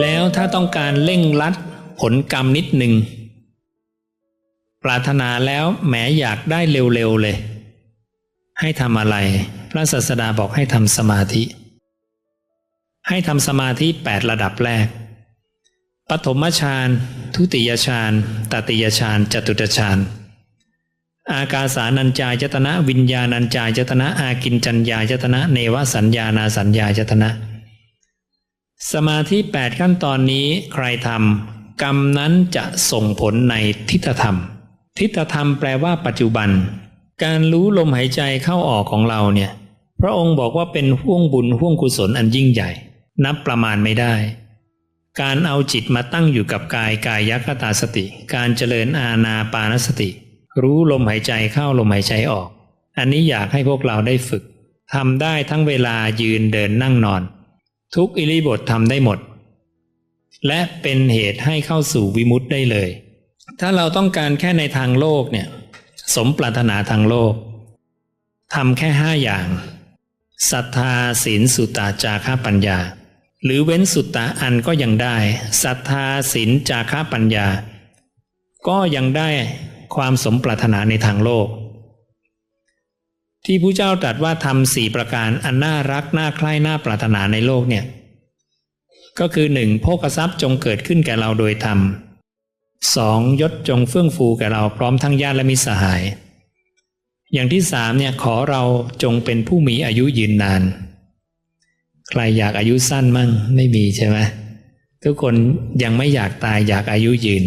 แล้วถ้าต้องการเร่งรัดผลกรรมนิดหนึ่งปรารถนาแล้วแหมอยากได้เร็วๆเลย ให้ทำอะไร พระศาสดาบอกให้ทำสมาธิ ให้ทำสมาธิแปดระดับแรก ปฐมฌาน ทุติยฌาน ตติยฌาน จตุตฌาน อากาสานัญจายตนะ วิญญาณัญจายตนะ อากินจัญญายตนะ เนวสัญญานาสัญญายตนะ สมาธิแปดขั้นตอนนี้ใครทำกรรมนั้นจะส่งผลในทิฏฐธรรม ทิฏฐธรรมแปลว่าปัจจุบัน การรู้ลมหายใจเข้าออกของเราเนี่ย พระองค์บอกว่าเป็นห่วงบุญห่วงกุศลอันยิ่งใหญ่ นับประมาณไม่ได้ การเอาจิตมาตั้งอยู่กับกายกายยัคตาสติ การเจริญอาณาปานสติ รู้ลมหายใจเข้าลมหายใจออก อันนี้อยากให้พวกเราได้ฝึกทำได้ทั้งเวลายืนเดินนั่งนอน ทุกอิริบททำได้หมด และเป็นเหตุให้เข้าสู่วิมุตติได้เลย ถ้าเราต้องการแค่ในทางโลกเนี่ย สมปรารถนาทางโลกทำแค่ห้าอย่างศรัทธาศีลสุตตาจาระปัญญา หรือเว้นสุตตะอันก็ยังได้ศรัทธาศีลจาระปัญญา ก็ยังได้ความสมปรารถนาในทางโลก ที่พระเจ้าตรัสว่าทำสี่ประการอันน่ารักน่าใคร่น่าปรารถนาในโลกเนี่ย ก็คือหนึ่งโภคทรัพย์จงเกิดขึ้นแก่เราโดยธรรมสองยศจงเฟื่องฟูแก่เราพร้อมทั้งญาติและมิสหาย อย่างที่สามเนี่ยขอเราจงเป็นผู้มีอายุยืนนาน ใครอยากอายุสั้นมั่งไม่มีใช่ไหมทุกคนยังไม่อยากตายอยากอายุยืน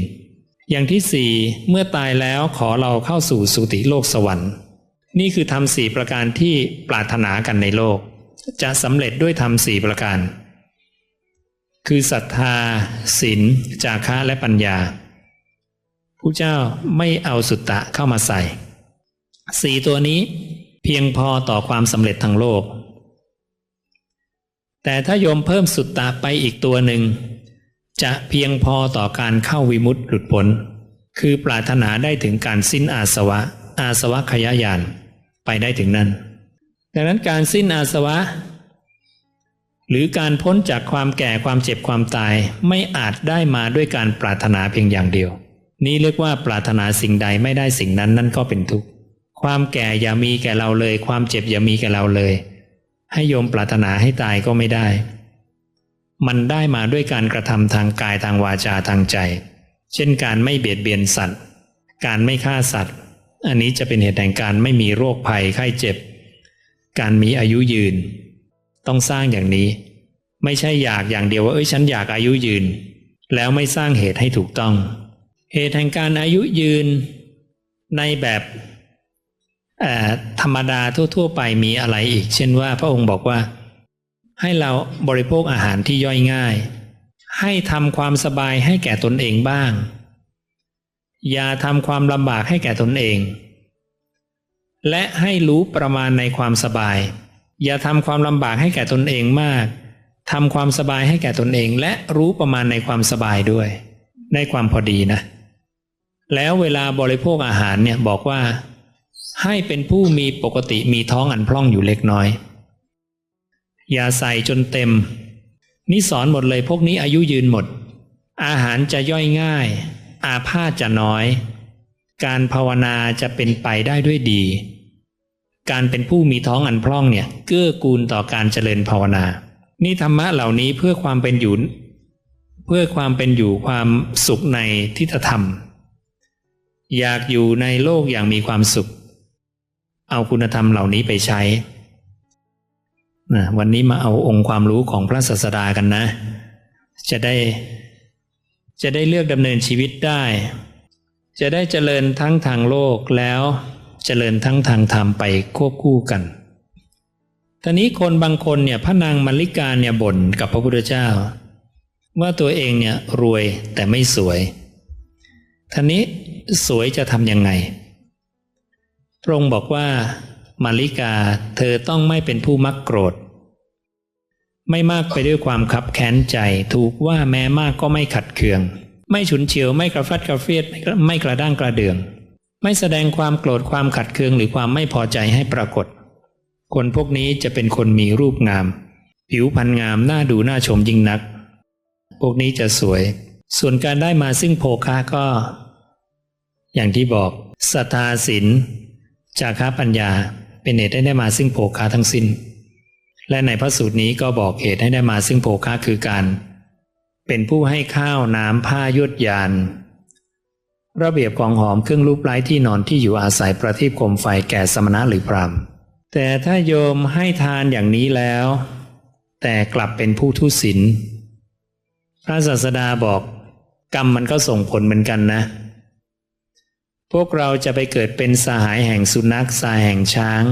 อย่างที่สี่เมื่อตายแล้วขอเราเข้าสู่สุติโลกสวรรค์ นี่คือทำสี่ประการที่ปรารถนากันในโลก จะสำเร็จด้วยทำสี่ประการ คือศรัทธาศีลจาคะและปัญญาผู้เจ้าไม่เอาสุตตะเข้ามาใส่ สี่ตัวนี้เพียงพอต่อความสำเร็จทางโลก แต่ถ้าโยมเพิ่มสุตตะไปอีกตัวหนึ่ง จะเพียงพอต่อการเข้าวิมุตติหลุดพ้น คือปรารถนาได้ถึงการสิ้นอาสวะ อาสวะขยายาน ไปได้ถึงนั้น ดังนั้นการสิ้นอาสวะ หรือการพ้นจากความแก่ความเจ็บความตายไม่อาจได้มาด้วยการปรารถนาเพียงอย่างเดียว นี่เรียกว่าปรารถนาสิ่งใดไม่ได้สิ่งนั้นนั่นก็เป็นทุกข์ความแก่อย่ามีแก่เราเลย ความเจ็บอย่ามีแก่เราเลย ให้โยมปรารถนาให้ตายก็ไม่ได้ มันได้มาด้วยการกระทำทางกายทางวาจาทางใจ เช่นการไม่เบียดเบียนสัตว์ การไม่ฆ่าสัตว์ อันนี้จะเป็นเหตุแห่งการไม่มีโรคภัยไข้เจ็บ การมีอายุยืน ต้องสร้างอย่างนี้ ไม่ใช่อยากอย่างเดียวว่าเอ้ยฉันอยากอายุยืน แล้วไม่สร้างเหตุให้ถูกต้อง เหตุแห่งการอายุยืน ในแบบธรรมดาทั่ว ๆ ไปมีอะไรอีก เช่นว่าพระองค์บอกว่า ให้เราบริโภคอาหารที่ย่อยง่าย ให้ทำความสบายให้แก่ตนเองบ้าง อย่าทำความลำบากให้แก่ตนเอง และให้รู้ประมาณในความสบาย อย่าทำความลำบากให้แก่ตนเองมากทำความสบายให้แก่ตนเอง และรู้ประมาณในความสบายด้วย ได้ความพอดีนะ แล้วเวลาบริโภคอาหารเนี่ยบอกว่า ให้เป็นผู้มีปกติมีท้องอันพร่องอยู่เล็กน้อย อย่าใส่จนเต็ม นี่สอนหมดเลยพวกนี้อายุยืนหมด อาหารจะย่อยง่าย อาพาธจะน้อย การภาวนาจะเป็นไปได้ด้วยดี การเป็นผู้มีท้องอันพร่องเนี่ยเกื้อกูลต่อการเจริญภาวนา นี่ธรรมะเหล่านี้เพื่อความเป็นอยู่เพื่อความเป็นอยู่ความสุขในทิฏฐธรรม อยากอยู่ในโลกอย่างมีความสุข เอาคุณธรรมเหล่านี้ไปใช้นะวันนี้มาเอาองค์ความรู้ของพระศาสดากันนะ จะได้ จะได้เลือกดำเนินชีวิตได้ จะได้เจริญทั้งทางโลกแล้วเจริญทั้งทางธรรมไปควบคู่กันทีนี้คนบางคนเนี่ยพระนางมัลลิกาเนี่ยบ่นกับพระพุทธเจ้า ว่าตัวเองเนี่ยรวยแต่ไม่สวยท่านี้สวยจะทำยังไง พระองค์บอกว่ามาริกาเธอต้องไม่เป็นผู้มักโกรธ ไม่มากไปด้วยความขับแค้นใจ ถูกว่าแม้มากก็ไม่ขัดเคือง ไม่ฉุนเฉียวไม่กระฟัดกระเฟียดไม่กระด้างกระเดือง ไม่แสดงความโกรธความขัดเคืองหรือความไม่พอใจให้ปรากฏ คนพวกนี้จะเป็นคนมีรูปงาม ผิวพรรณงามน่าดูน่าชมยิ่งนัก พวกนี้จะสวย ส่วนการได้มาซึ่งโภคะก็ อย่างที่บอกศรัทธาศีลจาคะปัญญาเป็นเหตุให้ได้มาซึ่งโภคะทั้งสิ้น และในพระสูตรนี้ก็บอกเหตุให้ได้มาซึ่งโภคะคือการ เป็นผู้ให้ข้าวน้ำผ้ายวดยาน ระเบียบของหอมเครื่องรูปไร้ที่นอนที่อยู่อาศัยประทีปโคมไฟแก่สมณะหรือพรามแต่ถ้าโยมให้ทานอย่างนี้แล้ว แต่กลับเป็นผู้ทุศีลพระศาสดาบอก กรรมมันก็ส่งผลเหมือนกันนะ พวกเราจะไปเกิดเป็นสหายแห่งสุนัขสหายแห่งช้าง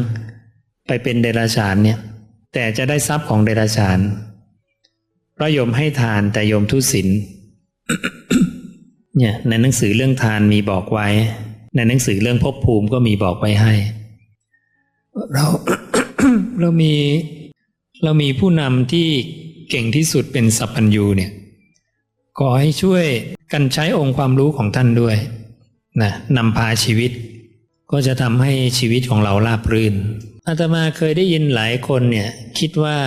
ไปเป็นเดรัจฉานเนี่ย แต่จะได้ทรัพย์ของเดรัจฉานพระโยมให้ทานแต่โยมทุศีลเนี่ยในหนังสือเรื่องทานมีบอกไว้ ในหนังสือเรื่องภพภูมิก็มีบอกไว้ให้ เราเรามีเรามีผู้นำที่เก่งที่สุดเป็นสัพพัญญูเนี่ยขอให้ช่วยกันใช้องค์ความรู้ของท่านด้วยนะนำพาชีวิต ก็จะทำให้ชีวิตของเราราบรื่น อาตมาเคยได้ยินหลายคนเนี่ยคิดว่า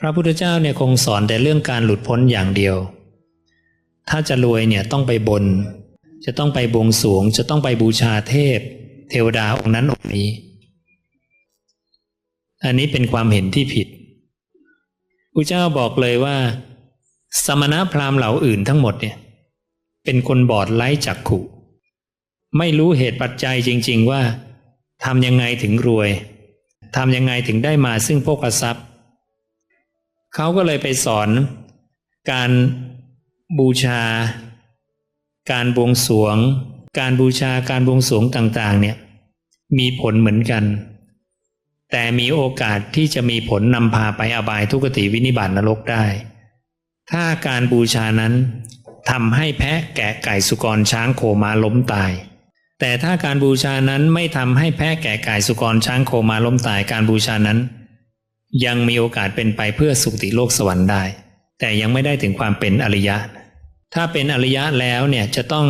พระพุทธเจ้าเนี่ยคงสอนแต่เรื่องการหลุดพ้นอย่างเดียว ถ้าจะรวยเนี่ยต้องไปบน จะต้องไปบวงสวง จะต้องไปบูชาเทพ เทวดาองค์นั้นองค์นี้ อันนี้เป็นความเห็นที่ผิดพระเจ้าบอกเลยว่า สมณพราหมณ์เหล่าอื่นทั้งหมดเนี่ย เป็นคนบอดไร้จักขุ ไม่รู้เหตุปัจจัยจริง ๆ ว่า ทำยังไงถึงรวยทำยังไงถึงได้มาซึ่งพกทรัพย์ เขาก็เลยไปสอนการบูชา การบวงสรวง การบูชาการบวงสรวงต่างๆ เนี่ย มีผลเหมือนกัน แต่มีโอกาสที่จะมีผลนำพาไปอบายทุกติวินิบาตนรกได้ ถ้าการบูชานั้นทำให้แพะแกะไก่สุกรช้างโคมาล้มตาย แต่ถ้าการบูชานั้นไม่ทำให้แพะแกะไก่สุกรช้างโคมาล้มตายการบูชานั้น ยังมีโอกาสเป็นไปเพื่อสุคติโลกสวรรค์ได้ แต่ยังไม่ได้ถึงความเป็นอริยะ ถ้าเป็นอริยะแล้วเนี่ยจะต้อง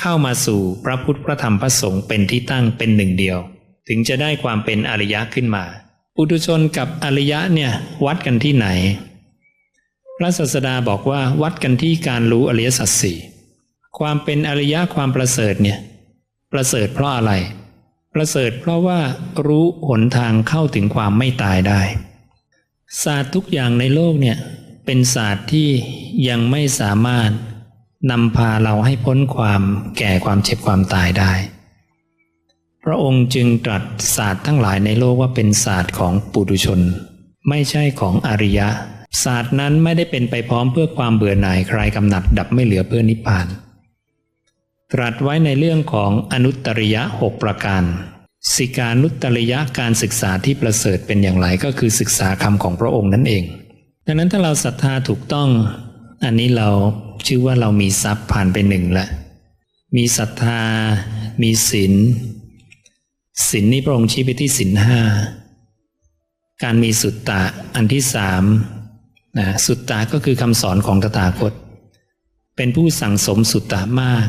เข้ามาสู่พระพุทธพระธรรมพระสงฆ์เป็นที่ตั้งเป็นหนึ่งเดียว ถึงจะได้ความเป็นอริยะขึ้นมาปุถุชนกับอริยะเนี่ยวัดกันที่ไหน พระศาสดาบอกว่าวัดกันที่การรู้อริยสัจสี่ความเป็นอริยะความประเสริฐเนี่ย ประเสริฐเพราะอะไร ประเสริฐเพราะว่ารู้หนทางเข้าถึงความไม่ตายได้ ศาสตร์ทุกอย่างในโลกเนี่ยเป็นศาสตร์ที่ยังไม่สามารถนำพาเราให้พ้นความแก่ความเจ็บความตายได้ พระองค์จึงตรัสศาสตร์ทั้งหลายในโลกว่าเป็นศาสตร์ของปุถุชน ไม่ใช่ของอริยะ ศาสตร์นั้นไม่ได้เป็นไปพร้อมเพื่อความเบื่อหน่ายใคลายกำหนัดดับไม่เหลือเพื่อนิพพาน ตรัสไว้ในเรื่องของอนุตตริยะหกประการ สิการนุตตริยะการศึกษาที่ประเสริฐเป็นอย่างไรก็คือศึกษาคำของพระองค์นั่นเอง ดังนั้นถ้าเราศรัทธาถูกต้อง อันนี้เราชื่อว่าเรามีทรัพย์ผ่านไปหนึ่งละมีศรัทธา มีศีลศีลนี้พระองค์ชี้ไปที่ศีลห้าการมีสุตตะอันที่สามนะสุตตะก็คือคำสอนของตถาคต เป็นผู้สั่งสมสุตตะมาก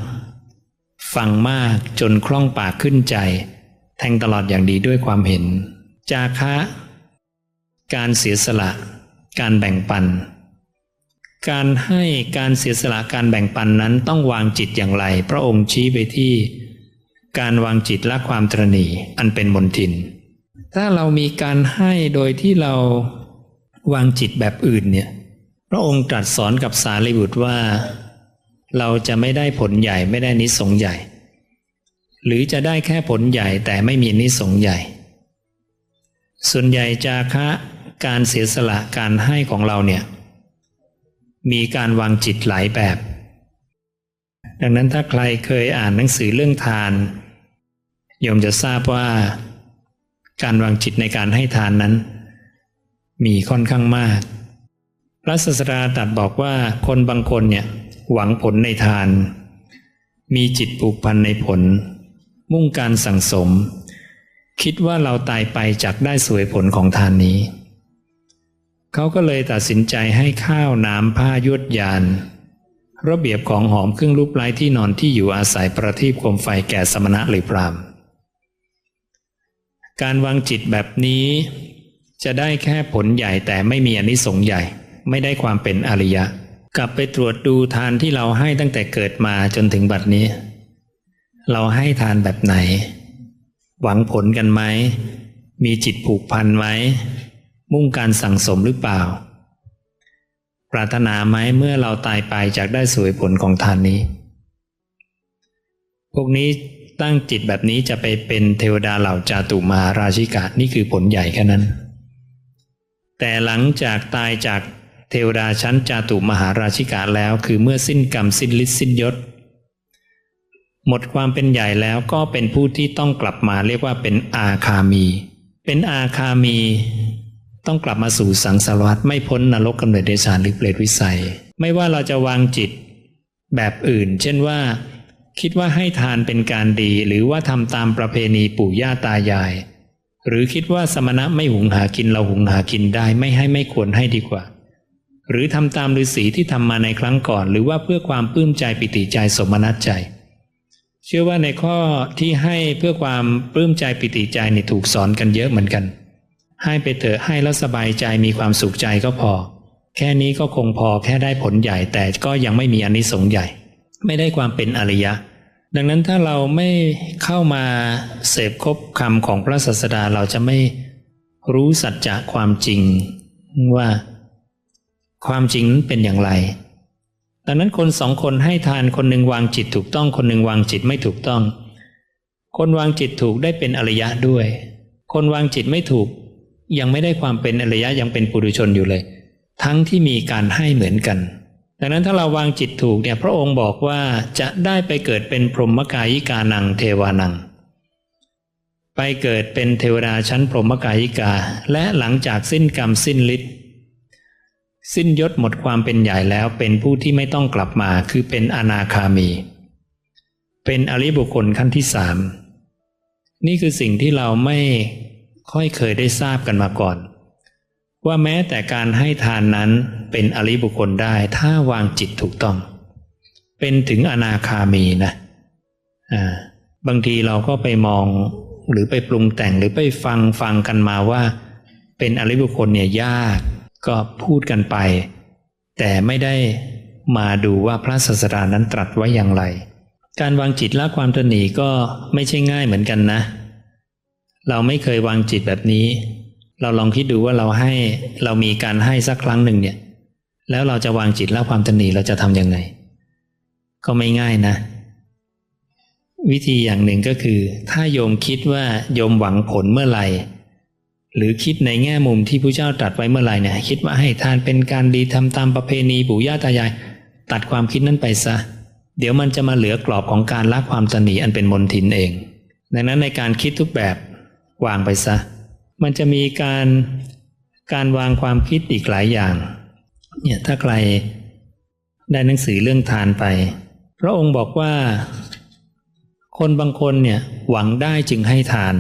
ฟังมากจนคล่องปากขึ้นใจ แทงตลอดอย่างดีด้วยความเห็น จาคะ การเสียสละ การแบ่งปัน การให้การเสียสละการแบ่งปันนั้นต้องวางจิตอย่างไร พระองค์ชี้ไปที่ การวางจิตละความตรณีอันเป็นมนทิน ถ้าเรามีการให้โดยที่เราวางจิตแบบอื่นเนี่ย พระองค์ตรัสสอนกับสารีบุตรว่า เราจะไม่ได้ผลใหญ่ไม่ได้นิสงใหญ่ หรือจะได้แค่ผลใหญ่แต่ไม่มีนิสงใหญ่ ส่วนใหญ่จาคะการเสียสละการให้ของเราเนี่ย มีการวางจิตหลายแบบ ดังนั้นถ้าใครเคยอ่านหนังสือเรื่องทานโยมจะทราบว่า การวางจิตในการให้ทานนั้น มีค่อนข้างมาก พระศาสดาตรัสบอกว่าคนบางคนเนี่ย หวังผลในทาน มีจิตผูกพันในผล มุ่งการสั่งสม คิดว่าเราตายไปจากได้สวยผลของทานนี้ เขาก็เลยตัดสินใจให้ข้าวน้ำผ้ายวดยาน ระเบียบของหอมเครื่องรูปไร้ที่นอนที่อยู่อาศัยประทีปโคมไฟแก่สมณะหรือพรามการวางจิตแบบนี้จะได้แค่ผลใหญ่แต่ไม่มีอนิสงส์ใหญ่ ไม่ได้ความเป็นอริยะ กลับไปตรวจดูทานที่เราให้ตั้งแต่เกิดมาจนถึงบัดนี้ เราให้ทานแบบไหน หวังผลกันไหม มีจิตผูกพันไหม มุ่งการสั่งสมหรือเปล่า ปรารถนาไหมเมื่อเราตายไปจากได้สวยผลของทานนี้ พวกนี้ตั้งจิตแบบนี้จะไปเป็นเทวดาเหล่าจาตุมาราชิกานี่คือผลใหญ่แค่นั้น แต่หลังจากตายจาก เทวดาชั้นจาตุมหาราชิกาแล้ว คือเมื่อสิ้นกรรมสิ้นฤทธิ์สิ้นยศ หมดความเป็นใหญ่แล้วก็เป็นผู้ที่ต้องกลับมาเรียกว่าเป็นอาคามี เป็นอาคามี ต้องกลับมาสู่สังสารวัฏไม่พ้นนรกกำเนิดเดชานหรือเปรตวิสัย ไม่ว่าเราจะวางจิตแบบอื่น เช่นว่า คิดว่าให้ทานเป็นการดี หรือว่าทำตามประเพณีปู่ย่าตายาย หรือคิดว่าสมณะไม่หุงหากินเราหุงหากินได้ไม่ให้ไม่ควรให้ดีกว่า หรือทำตามฤาษีที่ทำมาในครั้งก่อน หรือว่าเพื่อความปลื้มใจปิติใจสมนัตใจ เชื่อว่าในข้อที่ให้เพื่อความปลื้มใจปิติใจนี่ถูกสอนกันเยอะเหมือนกัน ให้ไปเถอะให้แล้วสบายใจมีความสุขใจก็พอ แค่นี้ก็คงพอแค่ได้ผลใหญ่แต่ก็ยังไม่มีอานิสงส์ใหญ่ ไม่ได้ความเป็นอริยะ ดังนั้นถ้าเราไม่เข้ามาเสพคบคำของพระศาสดาเราจะไม่รู้สัจจะความจริงว่า ความจริงนั้นเป็นอย่างไร ดังนั้นคนสองคนให้ทานคนหนึ่งวางจิตถูกต้อง คนหนึ่งวางจิตไม่ถูกต้อง คนวางจิตถูกได้เป็นอริยะด้วย คนวางจิตไม่ถูก ยังไม่ได้ความเป็นอริยะยังเป็นปุถุชนอยู่เลย ทั้งที่มีการให้เหมือนกัน ดังนั้นถ้าเราวางจิตถูกเนี่ยพระองค์บอกว่าจะได้ไปเกิดเป็นพรหมกายิกานังเทวานังไปเกิดเป็นเทวดาชั้นพรหมกายิกา และหลังจากสิ้นกรรมสิ้นฤทธิ์ สิ้นยศหมดความเป็นใหญ่แล้วเป็นผู้ที่ไม่ต้องกลับมาคือเป็นอนาคามี เป็นอริบุคคลขั้นที่สามนี่คือสิ่งที่เราไม่ค่อยเคยได้ทราบกันมาก่อน ว่าแม้แต่การให้ทานนั้นเป็นอริบุคคลได้ถ้าวางจิตถูกต้อง เป็นถึงอนาคามีนะบางทีเราก็ไปมองหรือไปปรุงแต่งหรือไปฟังฟังกันมาว่า เป็นอริบุคคลเนี่ยยาก ก็พูดกันไป แต่ไม่ได้มาดูว่าพระศาสดานั้นตรัสไว้อย่างไร การวางจิตละความตนีก็ไม่ใช่ง่ายเหมือนกันนะ เราไม่เคยวางจิตแบบนี้ เราลองคิดดูว่าเราให้เรามีการให้สักครั้งหนึ่งเนี่ย แล้วเราจะวางจิตละความตนีเราจะทำยังไง ก็ไม่ง่ายนะ วิธีอย่างหนึ่งก็คือ ถ้าโยมคิดว่าโยมหวังผลเมื่อไหร่ หรือคิดในแง่มุมที่พระเจ้าตรัสไว้เมื่อไหร่เนี่ย คิดว่าให้ทานเป็นการดีทำตามประเพณีปู่ย่าตายาย ตัดความคิดนั้นไปซะ เดี๋ยวมันจะมาเหลือกรอบของการละความตนีอันเป็นมนทินเอง ดังนั้นในการคิดทุกแบบวางไปซะ มันจะมีการการวางความคิดอีกหลายอย่าง เนี่ยถ้าใครได้หนังสือเรื่องทานไป พระองค์บอกว่า คนบางคนเนี่ยหวังได้จึงให้ทาน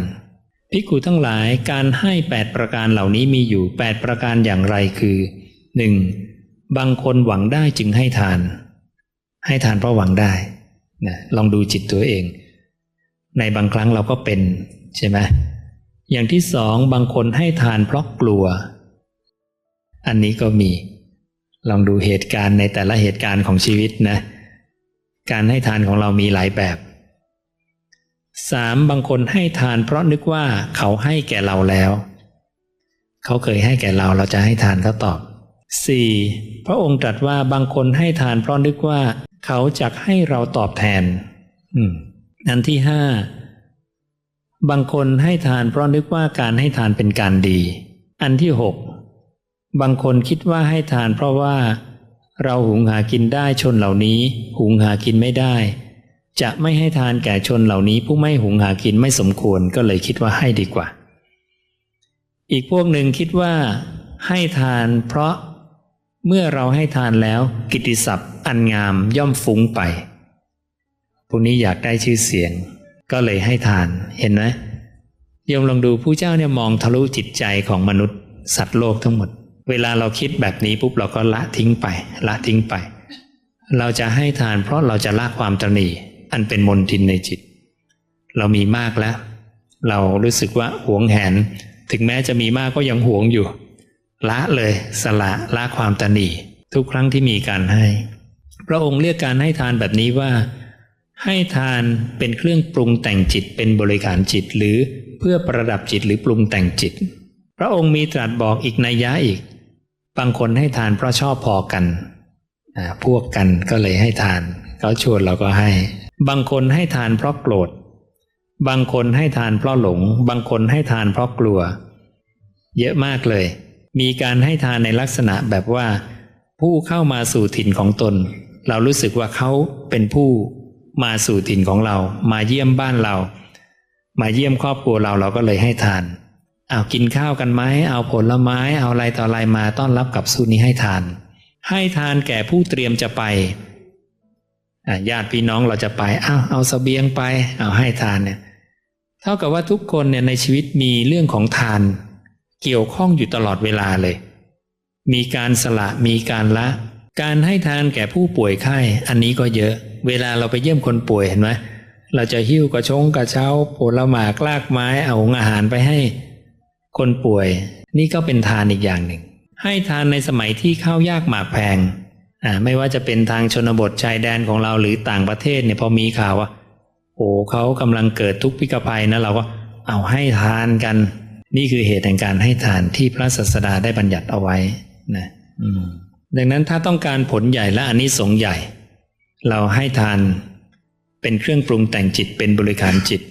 ภิกขุทั้งหลายการให้ 8 ประการเหล่านี้มีอยู่ 8 ประการอย่างไรคือ 1. บางคนหวังได้จึงให้ทาน ให้ทานเพราะหวังได้นะลองดูจิตตัวเอง ในบางครั้งเราก็เป็นใช่ไหมอย่างที่สองบางคนให้ทานเพราะกลัว อันนี้ก็มี ลองดูเหตุการณ์ในแต่ละเหตุการณ์ของชีวิตนะ การให้ทานของเรามีหลายแบบ สามบางคนให้ทานเพราะนึกว่าเขาให้แก่เราแล้ว เขาเคยให้แก่เราเราจะให้ทานเขาตอบสี่พระองค์ตรัสว่าบางคนให้ทานเพราะนึกว่า เขาจะให้เราตอบแทนอันที่ห้าบางคนให้ทานเพราะนึกว่าการให้ทานเป็นการดี อันที่หกบางคนคิดว่าให้ทานเพราะว่า เราหุงหากินได้ชนเหล่านี้ หุงหากินไม่ได้ จะไม่ให้ทานแก่ชนเหล่านี้ผู้ไม่หุงหากินไม่สมควรก็เลยคิดว่าให้ดีกว่า อีกพวกหนึ่งคิดว่า ให้ทานเพราะเมื่อเราให้ทานแล้วกิติศัพท์อันงามย่อมฟุ้งไป พวกนี้อยากได้ชื่อเสียง ก็เลยให้ทานเห็นไหมโยมลองดูผู้เจ้าเนี่ยมองทะลุจิตใจของมนุษย์ สัตว์โลกทั้งหมด เวลาเราคิดแบบนี้ปุ๊บเราก็ละทิ้งไป ละทิ้งไป เราจะให้ทานเพราะเราจะละความตรณี อันเป็นมนทินในจิต เรามีมากแล้ว เรารู้สึกว่าหวงแหน ถึงแม้จะมีมากก็ยังหวงอยู่ ละเลยสละละความตนีทุกครั้งที่มีการให้ พระองค์เรียกการให้ทานแบบนี้ว่า ให้ทานเป็นเครื่องปรุงแต่งจิตเป็นบริการจิตหรือเพื่อประดับจิตหรือปรุงแต่งจิต พระองค์มีตรัสบอกอีกนัยยะอีก บางคนให้ทานเพราะชอบพอกันพวกกันก็เลยให้ทานเขาชวนเราก็ให้ บางคนให้ทานเพราะโกรธ บางคนให้ทานเพราะหลง บางคนให้ทานเพราะกลัว เยอะมากเลย มีการให้ทานในลักษณะแบบว่า ผู้เข้ามาสู่ถิ่นของตน เรารู้สึกว่าเขาเป็นผู้มาสู่ถิ่นของเรา มาเยี่ยมบ้านเรา มาเยี่ยมครอบครัวเราเราก็เลยให้ทานเอากินข้าวกันไหมเอาผลไม้ เอาอะไรต่ออะไรมาต้อนรับกับสูนี้ให้ทาน ให้ทานแก่ผู้เตรียมจะไป ญาติพี่น้องเราจะไปอ้าวเอาสเสบียงไป เอาให้ทานเนี่ยเท่ากับว่าทุกคนเนี่ยในชีวิตมีเรื่องของทาน เกี่ยวข้องอยู่ตลอดเวลาเลย มีการสละมีการละ การให้ทานแก่ผู้ป่วยไข้อันนี้ก็เยอะ เวลาเราไปเยี่ยมคนป่วยเห็นไหมเราจะหิ้วกระชงกระเช้าผลหมากลากไม้เอาอาหารไปให้ คนป่วย นี่ก็เป็นทานอีกอย่างหนึ่ง ให้ทานในสมัยที่ข้าวยากหมากแพง ไม่ว่าจะเป็นทางชนบทชายแดนของเราหรือต่างประเทศเนี่ยพอมีข่าวว่าโอ้เขากำลังเกิดทุกข์พิกภัยนะเราก็เอาให้ทานกัน นี่คือเหตุแห่งการให้ทานที่พระศาสดาได้บัญญัติเอาไว้นะดังนั้นถ้าต้องการผลใหญ่และอันนี้สงใหญ่ เราให้ทานเป็นเครื่องปรุงแต่งจิตเป็นบริการจิต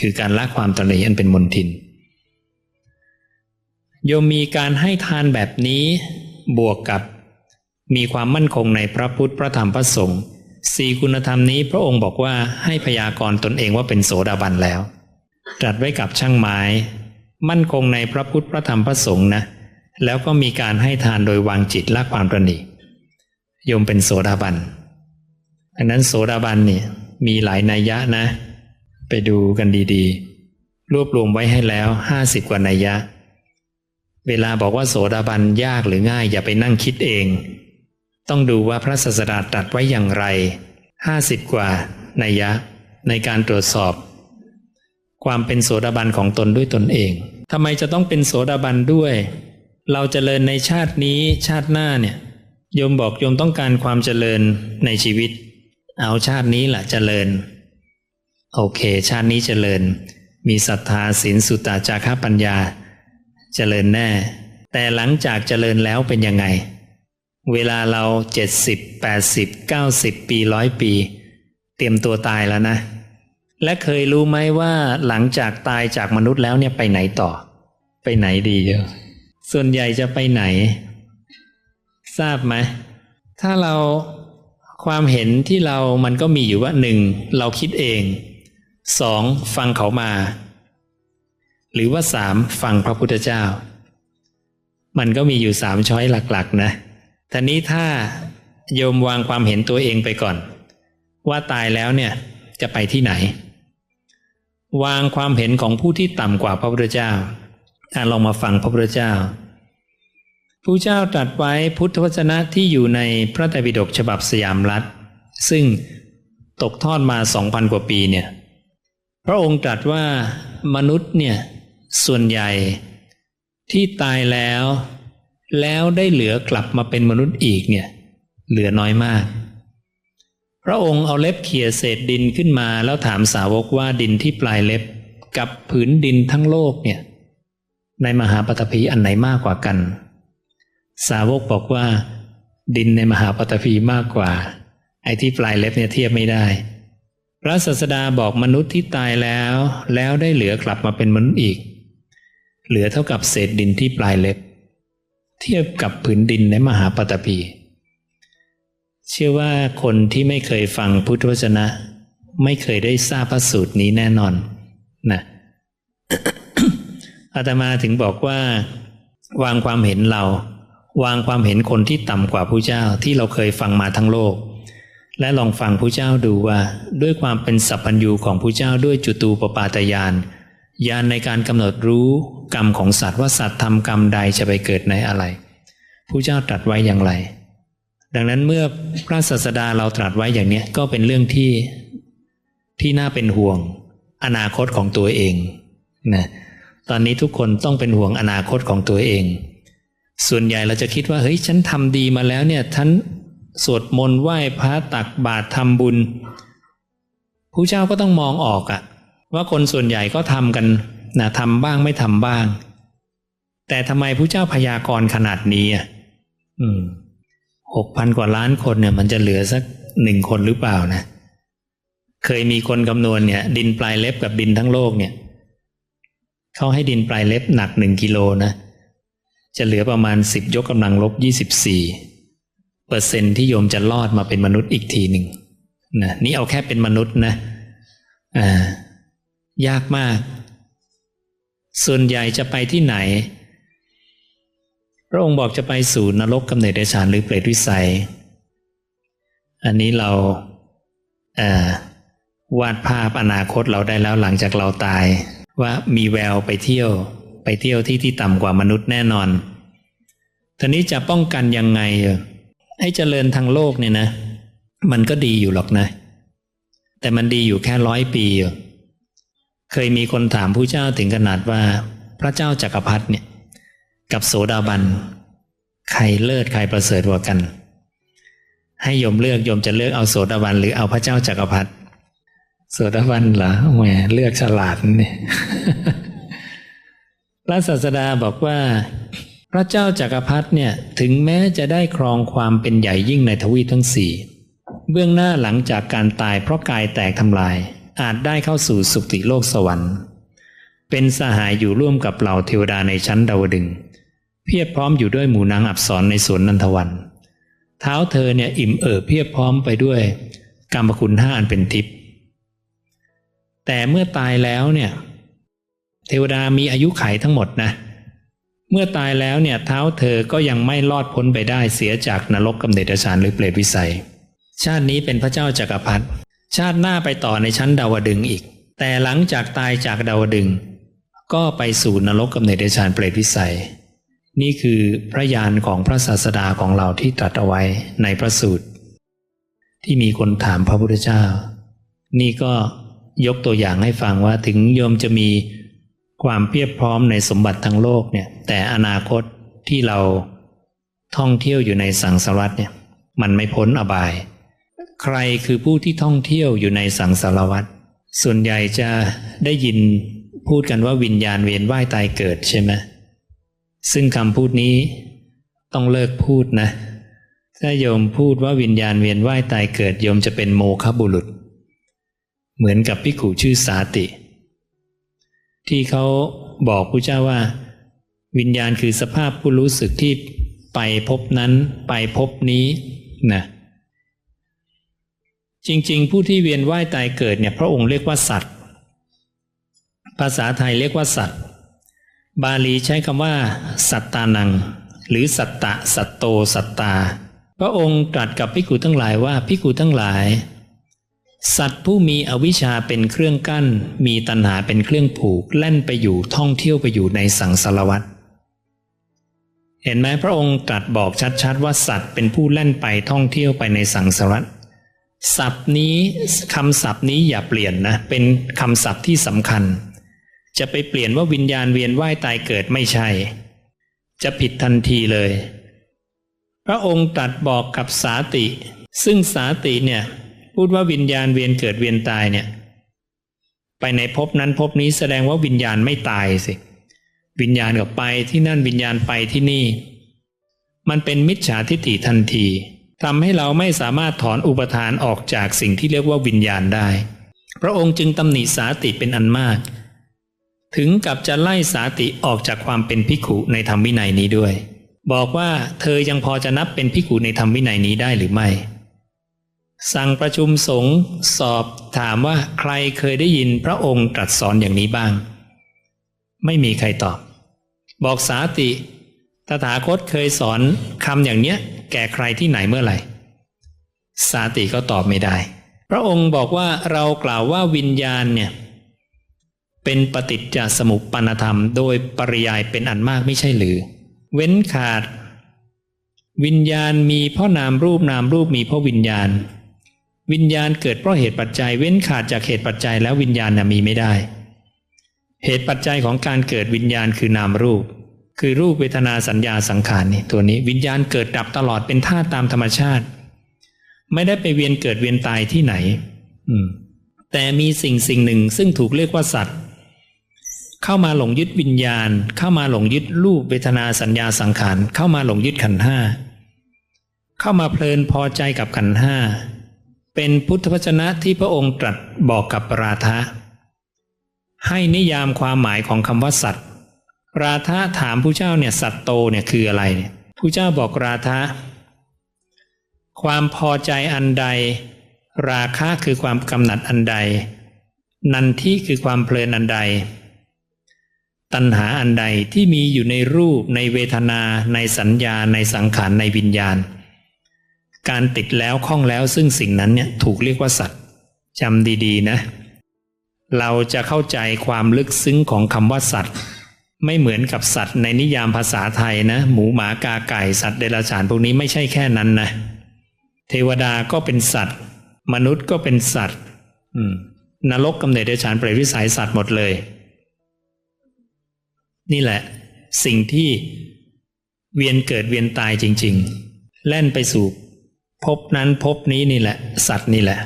คือการละความตระหนี่อันเป็นมนทิน โยมมีการให้ทานแบบนี้บวกกับ มีความมั่นคงในพระพุทธพระธรรมพระสงฆ์สี่คุณธรรมนี้พระองค์บอกว่าให้พยากรณ์ตนเองว่าเป็นโสดาบันแล้ว ตรัสไว้กับช่างไม้ มั่นคงในพระพุทธพระธรรมพระสงฆ์นะ แล้วก็มีการให้ทานโดยวางจิตละความปรณีโยมเป็นโสดาบันอันนั้นโสดาบันเนี่ยมีหลายนัยยะนะ ไปดูกันดีๆ รวบรวมไว้ให้แล้วห้าสิบกว่านัยยะ เวลาบอกว่าโสดาบันยากหรือง่ายอย่าไปนั่งคิดเอง ต้องดูว่าพระศาสดาตรัสไว้อย่างไรห้าสิบกว่านัยยะ ในการตรวจสอบ ความเป็นโสดาบันของตนด้วยตนเองทำไมจะต้องเป็นโสดาบันด้วย เราจเจริญในชาตินี้ชาติหน้าเนี่ยโยมบอกโยมต้องการความเจริญในชีวิต เอาชาตินี้แหละเจริญ โอเค ชาตินี้เจริญ มีศรัทธาศีลสุตตาจาระปัญญา เจริญแน่ แต่หลังจากเจริญแล้วเป็นยังไง เวลาเราเจ็ดสิบแปดสิบเก้าสิบปีร้อยปี เตรียมตัวตายแล้วนะ และเคยรู้ไหมว่าหลังจากตายจากมนุษย์แล้วเนี่ยไปไหนต่อ ไปไหนดีเยอะส่วนใหญ่จะไปไหน ทราบไหมถ้าเราความเห็นที่เรามันก็มีอยู่ว่าหนึ่งเราคิดเองสองฟังเขามา หรือว่าสามฟังพระพุทธเจ้า มันก็มีอยู่สามช้อยหลักๆนะ ท่านี้ถ้าโยมวางความเห็นตัวเองไปก่อน ว่าตายแล้วเนี่ยจะไปที่ไหน วางความเห็นของผู้ที่ต่ำกว่าพระพุทธเจ้าอ่าลองมาฟังพระพุทธเจ้าผู้เจ้าตรัสไว้พุทธวจนะที่อยู่ในพระไตรปิฎกฉบับสยามรัฐ ซึ่งตกทอดมาสองพันกว่าปีเนี่ยพระองค์ตรัสว่ามนุษย์เนี่ยส่วนใหญ่ที่ตายแล้ว แล้วได้เหลือกลับมาเป็นมนุษย์อีกเนี่ย เหลือน้อยมาก พระองค์เอาเล็บเขี่ยเศษดินขึ้นมา แล้วถามสาวกว่าดินที่ปลายเล็บกับผืนดินทั้งโลกเนี่ย ในมหาปฐพีอันไหนมากกว่ากัน สาวกบอกว่า ดินในมหาปฐพีมากกว่า ไอ้ที่ปลายเล็บเนี่ยเทียบไม่ได้ พระศาสดาบอกมนุษย์ที่ตายแล้ว แล้วได้เหลือกลับมาเป็นมนุษย์อีก เหลือเท่ากับเศษดินที่ปลายเล็บ เทียบกับผืนดินในมหาปฐพี เชื่อว่าคนที่ไม่เคยฟังพุทธวจนะ ไม่เคยได้ทราบพระสูตรนี้แน่นอนนะอาตมาถึงบอกว่า วางความเห็นเรา วางความเห็นคนที่ต่ำกว่าผู้เจ้าที่เราเคยฟังมาทั้งโลก และลองฟังผู้เจ้าดูว่า ด้วยความเป็นสัพพัญญูของผู้เจ้าด้วยจุตูปปาตยาน ญาณในการกำหนดรู้กรรมของสัตว์ว่าสัตว์ทำกรรมใดจะไปเกิดในอะไรผู้เจ้าตรัสไว้อย่างไร ดังนั้นเมื่อพระศาสดาเราตรัสไว้อย่างนี้ก็เป็นเรื่องที่ที่น่าเป็นห่วง อนาคตของตัวเองนะตอนนี้ทุกคนต้องเป็นห่วงอนาคตของตัวเอง ส่วนใหญ่เราจะคิดว่าเฮ้ยฉันทำดีมาแล้วเนี่ยฉันสวดมนต์ไหว้พระตักบาตรทำบุญผู้เจ้าก็ต้องมองออกอะ ว่าคนส่วนใหญ่ก็ทำกันนะทำบ้างไม่ทำบ้าง แต่ทำไมผู้เจ้าพยากรณ์ขนาดนี้อะอืมหกพันกว่าล้านคนเนี่ย มันจะเหลือสักหนึ่งคนหรือเปล่านะ เคยมีคนคำนวณเนี่ย ดินปลายเล็บกับดินทั้งโลกเนี่ยเขาให้ดินปลายเล็บหนักหนึ่งกิโลนะจะเหลือประมาณสิบยกกำลังลบยี่สิบสี่เปอร์เซ็นที่โยมจะรอดมาเป็นมนุษย์อีกทีหนึ่งนะนี่เอาแค่เป็นมนุษย์นะ อ่า ยากมาก ส่วนใหญ่จะไปที่ไหน พระองค์บอกจะไปสู่นรกกำเนิดเดชานหรือเปรตวิสัย อันนี้เราเวาดภาพอนาคตเราได้แล้วหลังจากเราตาย ว่ามีแววไปเที่ยว ไปเที่ยวที่ที่ต่ำกว่ามนุษย์แน่นอนทีนี้จะป้องกันยังไงให้เจริญทางโลกเนี่ยนะ มันก็ดีอยู่หรอกนะ แต่มันดีอยู่แค่ร้อยปี เคยมีคนถามผู้เจ้าถึงขนาดว่า พระเจ้าจักรพรรดิเนี่ย กับโสดาบัน ใครเลิศใครประเสริฐกว่ากัน ให้โยมเลือกโยมจะเลือกเอาโสดาบัน หรือเอาพระเจ้าจักรพรรดิโสดาบันเหรอแหมเลือกฉลาดนี่พระศาสดาบอกว่า พระเจ้าจักรพรรดิเนี่ยถึงแม้จะได้ครองความเป็นใหญ่ยิ่งในทวีปทั้งสี่เบื้องหน้าหลังจากการตายเพราะกายแตกทำลาย อาจได้เข้าสู่สุติโลกสวรรค์ เป็นสหายอยู่ร่วมกับเหล่าเทวดาในชั้นดาวดึง เพียบพร้อมอยู่ด้วยหมู่นางอับสรในสวนนันทวัน เท้าเธอเนี่ยอิ่มเอิบเพียบพร้อมไปด้วยกรรมคุณห้าอันเป็นทิพย์แต่เมื่อตายแล้วเนี่ย เทวดามีอายุไขทั้งหมดนะ เมื่อตายแล้วเนี่ยเท้าเธอก็ยังไม่รอดพ้นไปได้เสียจากนรกกำเนิดฌานหรือเปรตวิสัย ชาตินี้เป็นพระเจ้าจากักรพรรดิ ชาติหน้าไปต่อในชั้นดาวดึงส์อีก แต่หลังจากตายจากดาวดึงส์ก็ไปสู่นรกกำเนิดฌานเปรตวิสัย นี่คือพระญาณของพระศาสดาของเราที่ตรัสเอาไว้ในพระสูตร ที่มีคนถามพระพุทธเจ้า นี่ก็ยกตัวอย่างให้ฟังว่าถึงโยมจะมีความเพียบพร้อมในสมบัติทั้งโลกเนี่ย แต่อนาคตที่เราท่องเที่ยวอยู่ในสังสารวัฏเนี่ย มันไม่พ้นอบาย ใครคือผู้ที่ท่องเที่ยวอยู่ในสังสารวัฏส่วนใหญ่จะได้ยินพูดกันว่าวิญญาณเวียนว่ายตายเกิดใช่ไหมซึ่งคำพูดนี้ต้องเลิกพูดนะ ถ้าโยมพูดว่าวิญญาณเวียนว่ายตายเกิดโยมจะเป็นโมฆะบุรุษ เหมือนกับพิขูชื่อสาติ ที่เขาบอกพระเจ้าว่า วิญญาณคือสภาพผู้รู้สึกที่ไปพบนั้นไปพบนี้นะ จริง ๆ ผู้ที่เวียนว่ายตายเกิดเนี่ยพระองค์เรียกว่าสัตว์ ภาษาไทยเรียกว่าสัตว์ บาลีใช้คำว่า สัตตานัง หรือสัตตะ สัตโต สัตตา พระองค์ตรัสกับพิกุทั้งหลายว่าพิกุทั้งหลาย สัตว์ผู้มีอวิชชาเป็นเครื่องกั้น มีตัณหาเป็นเครื่องผูกแล่นไปอยู่ท่องเที่ยวไปอยู่ในสังสารวัฏเห็นไหมพระองค์ตรัสบอกชัดๆว่าสัตว์เป็นผู้แล่นไปท่องเที่ยวไปในสังสารวัฏ ศัพท์นี้คำศัพท์นี้อย่าเปลี่ยนนะ เป็นคำศัพท์ที่สำคัญ จะไปเปลี่ยนว่าวิญญาณเวียนว่ายตายเกิดไม่ใช่ จะผิดทันทีเลย พระองค์ตรัสบอกกับสาติ ซึ่งสาติเนี่ยพูดว่าวิญญาณเวียนเกิดเวียนตายเนี่ย ไปในภพนั้นภพนี้แสดงว่าวิญญาณไม่ตายสิ วิญญาณก็ไปที่นั่นวิญญาณไปที่นี่ มันเป็นมิจฉาทิฏฐิทันที ทำให้เราไม่สามารถถอนอุปทานออกจากสิ่งที่เรียกว่าวิญญาณได้ พระองค์จึงตำหนิสาติเป็นอันมาก ถึงกับจะไล่สาติออกจากความเป็นพิขุในธรรมวินัยนี้ด้วย บอกว่าเธอยังพอจะนับเป็นพิขุในธรรมวินัยนี้ได้หรือไม่ สั่งประชุมสงฆ์สอบถามว่าใครเคยได้ยินพระองค์ตรัสสอนอย่างนี้บ้าง ไม่มีใครตอบ บอกสาติ ตถาคตเคยสอนคำอย่างเนี้ย แก่ใครที่ไหนเมื่อไหร่ สาติก็ตอบไม่ได้ พระองค์บอกว่าเรากล่าวว่าวิญญาณเนี่ยเป็นปฏิจจสมุปปนธรรม โดยปริยายเป็นอันมากไม่ใช่หรือ เว้นขาด วิญญาณมีพราะนามรูปนามรูปมีพราะวิญญาณ วิญญาณเกิดเพราะเหตุปัจจัย เว้นขาดจากเหตุปัจจัยแล้ววิญญาณน่ะมีไม่ได้ เหตุปัจจัยของการเกิดวิญญาณคือนามรูป คือรูปเวทนาสัญญาสังขารนี่ตัวนี้วิญญาณเกิดดับตลอดเป็นธาตุตามธรรมชาติ ไม่ได้ไปเวียนเกิดเวียนตายที่ไหน อืม แต่มีสิ่งสิ่งหนึ่งซึ่งถูกเรียกว่าสัตว์ เข้ามาหลงยึดวิญญาณ เข้ามาหลงยึดรูปเวทนาสัญญาสังขารเข้ามาหลงยึดขันห้าเข้ามาเพลินพอใจกับขันห้าเป็นพุทธวจนะที่พระองค์ตรัสบอกกับปราทะให้นิยามความหมายของคำว่าสัตว์ ราธะถามผู้เจ้าเนี่ยสัตโตเนี่ยคืออะไรเนี่ยผู้เจ้าบอกราธะความพอใจอันใด ราคะคือความกำหนัดอันใด นันทิคือความเพลินอันใด ตัณหาอันใดที่มีอยู่ในรูปในเวทนา ในสัญญาในสังขารในวิญญาณ การติดแล้วคล้องแล้วซึ่งสิ่งนั้นเนี่ยถูกเรียกว่าสัตว์จำดีๆนะ เราจะเข้าใจความลึกซึ้งของคำว่าสัตว์ ไม่เหมือนกับสัตว์ในนิยามภาษาไทยนะ หมูหมากาไก่สัตว์เดรัจฉานพวกนี้ไม่ใช่แค่นั้นนะ เทวดาก็เป็นสัตว์ มนุษย์ก็เป็นสัตว์ อืมนรกกำเนิดเดรัจฉานเปรตวิสัยสัตว์หมดเลย นี่แหละ สิ่งที่เวียนเกิดเวียนตายจริง ๆ แล่นไปสู่ภพนั้นภพนี้นี่แหละ สัตว์นี่แหละ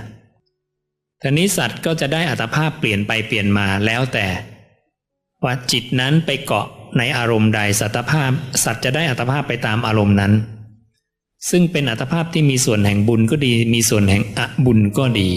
ทีนี้สัตว์ก็จะได้อัตภาพเปลี่ยนไปเปลี่ยนมาแล้วแต่ ว่าจิตนั้นไปเกาะในอารมณ์ใดสัตภาพ สัตว์จะได้อัตภาพไปตามอารมณ์นั้น ซึ่งเป็นอัตภาพที่มีส่วนแห่งบุญก็ดี มีส่วนแห่งอบุญก็ดี